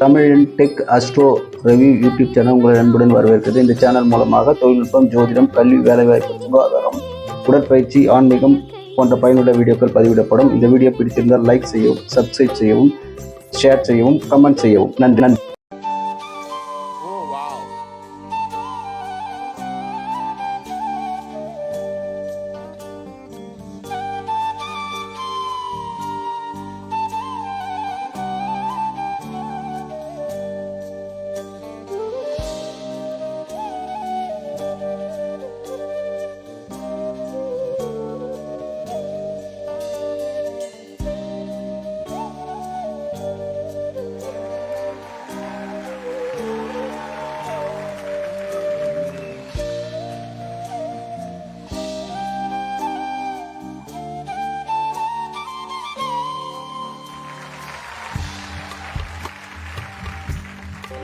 தமிழின் tech astro review YouTube channel உங்களை அன்புடன் வரவேற்கிறது. இந்த சேனல் மூலமாக தொழில்நுட்பம் ஜோதிடம் கல்வி வேலைவாய்ப்பு சுகாதாரம் உடற்பயிற்சி ஆன்மீகம் போன்ற பயனுள்ள வீடியோக்கள் பதிவிடப்படும். இந்த வீடியோ பிடித்திருந்தால் லைக் செய்யவும் சப்ஸ்கிரைப் செய்யவும் ஷேர் செய்யவும் கமெண்ட் செய்யவும். நன்றி. நன்றி. Oh,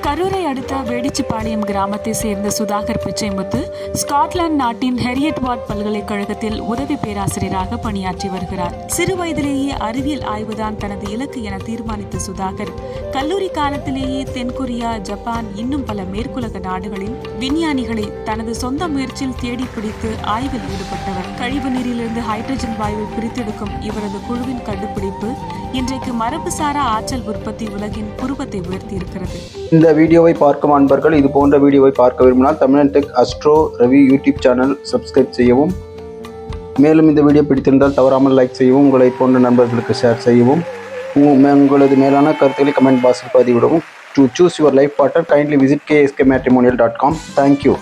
கரூரை அடுத்த வேடிச்சிப்பாளையம் கிராமத்தை சேர்ந்த சுதாகர் பிச்சைமுத்து ஸ்காட்லாந்து நாட்டின் ஹெரியட் வார்ட் பல்கலைக்கழகத்தில் உதவி பேராசிரியராக பணியாற்றி வருகிறார். சிறு வயதிலேயே அறிவியல் ஆய்வுதான் தனது இலக்கு என தீர்மானித்த சுதாகர் கல்லூரி காலத்திலேயே தென்கொரியா ஜப்பான் இன்னும் பல மேற்குலக நாடுகளின் விஞ்ஞானிகளை தனது சொந்த முயற்சியில் தேடி பிடித்து ஆய்வில் ஈடுபட்டவர். கழிவு நீரிலிருந்து ஹைட்ரஜன் வாயுவை பிரித்தெடுக்கும் இவரது குழுவின் கண்டுபிடிப்பு இன்று மரபுசாரா ஆற்றல் உற்பத்தி உலகின் புருவத்தை உயர்த்தியிருக்கிறது. இந்த வீடியோவை பார்க்கும் அன்பர்கள் இது போன்ற வீடியோவை பார்க்க விரும்பினால் Tamilan tech astro Ravi YouTube channel subscribe செய்யவும். மேலும் இந்த வீடியோ பிடித்திருந்தால் தவறாமல் லைக் செய்யவும் உங்களை போன்ற நண்பர்களுக்கு ஷேர் செய்யவும். உங்களது மேலான கருத்துக்களை கமெண்ட் பாக்ஸில் பதிவிடவும். To choose your life partner kindly visit KSK matrimonial dot com thank you